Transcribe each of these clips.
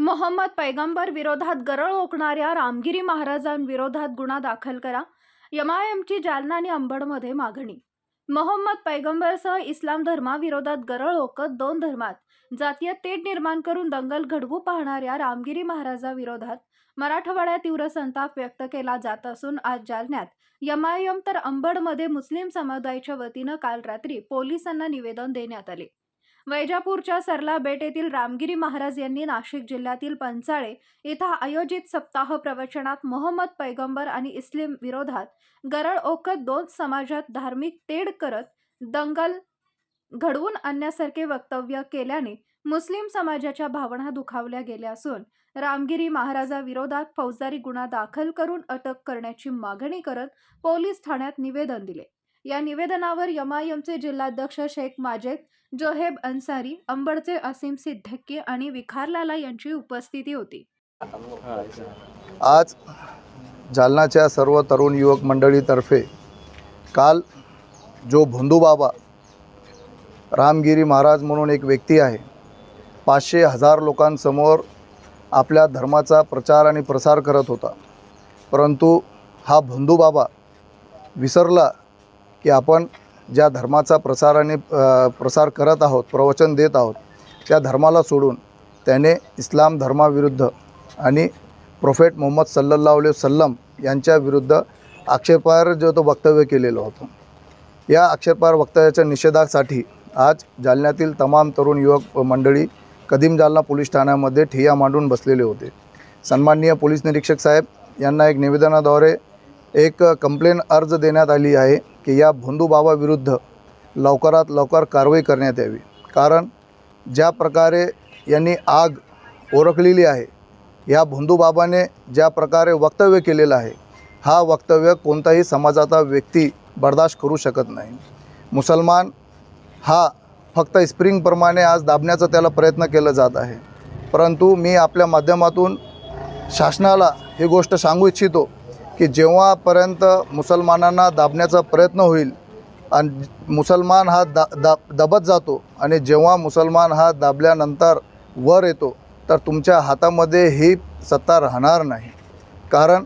मोहम्मद पैगंबर विरोधात गरळ ओकणाऱ्या रामगिरी महाराजांविरोधात गुन्हा दाखल करा. यमायमची जालना आणि अंबडमध्ये मागणी. मोहम्मद पैगंबरसह इस्लाम धर्माविरोधात गरळ ओकत दोन धर्मात. जातीय तेढ निर्माण करून दंगल घडवू पाहणाऱ्या रामगिरी महाराजाविरोधात मराठवाड्यात तीव्र संताप व्यक्त केला जात असून आज जालन्यात. यमायम तर अंबडमध्ये मुस्लिम समुदायाच्या वतीनं काल रात्री पोलिसांना निवेदन देण्यात आले. वैजापूरच्या सरला बेट येथील रामगिरी महाराज यांनी नाशिक जिल्ह्यातील पंचाळे इथं आयोजित सप्ताह प्रवचनात मोहम्मद पैगंबर आणि इस्लिम विरोधात गरळ ओकत दोन समाजात धार्मिक तेढ करत दंगल घडवून आणण्यासारखे वक्तव्य केल्याने मुस्लिम समाजाच्या भावना दुखावल्या गेल्या असून रामगिरी महाराजाविरोधात फौजदारी गुन्हा दाखल करून अटक करण्याची मागणी करत पोलीस ठाण्यात निवेदन दिले. या निवेदनावर यमायमचे जिल्हाध्यक्ष शेख माजेद जोहेब अन्सारी अंबडचे असीम सिद्दीकी आणि विखारलाला यांची उपस्थिती होती. आज जालनाच्या सर्व तरुण युवक मंडळीतर्फे काल जो भोंदूबाबा रामगिरी महाराज म्हणून एक व्यक्ती आहे पाचशे हजार लोकांसमोर आपल्या धर्माचा प्रचार आणि प्रसार करत होता. परंतु हा भोंदूबाबा विसरला की आपण ज्या धर्माचा प्रसार आणि प्रसार करत आहोत प्रवचन देत आहोत त्या धर्माला सोडून त्याने इस्लाम धर्माविरुद्ध आणि प्रोफेट मोहम्मद सल्लल्लाहु सल्लम वसल्लम यांच्या विरुद्ध जो तो वक्तव्य केलेलं होतं. या आक्षेपार वक्तव्याच्या निषेधासाठी आज जालन्यातील तमाम तरुण युवक मंडळी कदीम जालना पोलीस ठाण्यामध्ये ठिय्या मांडून बसलेले होते. सन्माननीय पोलीस निरीक्षक साहेब यांना एक निवेदनाद्वारे एक कंप्लेन अर्ज देण्यात आली आहे की या भोंदूबाबाविरुद्ध लवकरात लवकर कारवाई करण्यात यावी. कारण ज्या प्रकारे यांनी आग ओळखलेली आहे या भोंदूबाबाने ज्या प्रकारे वक्तव्य केलेलं आहे हा वक्तव्य कोणताही समाजाचा व्यक्ती बर्दाश्त करू शकत नाही. मुसलमान हा फक्त स्प्रिंगप्रमाणे आज दाबण्याचा त्याला प्रयत्न केला जात आहे. परंतु मी आपल्या माध्यमातून शासनाला ही गोष्ट सांगू इच्छितो की जेव्हापर्यंत मुसलमानांना दाबण्याचा प्रयत्न होईल आणि मुसलमान हा दा दा दबत जातो आणि जेव्हा मुसलमान हा दाबल्यानंतर वर येतो तर तुमच्या हातामध्ये ही सत्ता राहणार नाही. कारण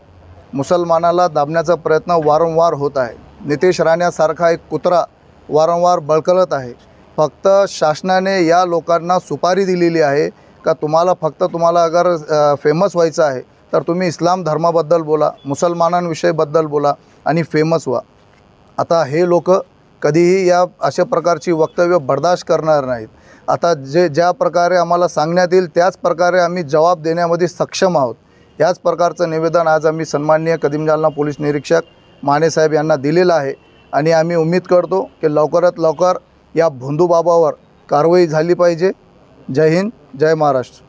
मुसलमानाला दाबण्याचा प्रयत्न वारंवार होत आहे. नितेश राण्यासारखा एक कुत्रा वारंवार बळकलत आहे. फक्त शासनाने या लोकांना सुपारी दिलेली आहे का? तुम्हाला फक्त तुम्हाला अगर फेमस व्हायचं आहे तर तुम्ही इस्लाम धर्माबद्दल बोला मुसलमानांविषयीबद्दल बोला आणि फेमस व्हा. आता हे लोक कधीही या अशा प्रकारची वक्तव्य बर्दाश्त करणार नाहीत. आता जे ज्या प्रकारे आम्हाला सांगण्यात येईल त्याच प्रकारे आम्ही जबाब देण्यामध्ये सक्षम आहोत. याच प्रकारचं निवेदन आज आम्ही सन्माननीय कदीम जालना पोलीस निरीक्षक मानेसाहेब यांना दिलेलं आहे. आणि आम्ही उम्मीद करतो की लवकरात लवकर या भोंदूबाबावर कारवाई झाली पाहिजे. जय हिंद जय महाराष्ट्र.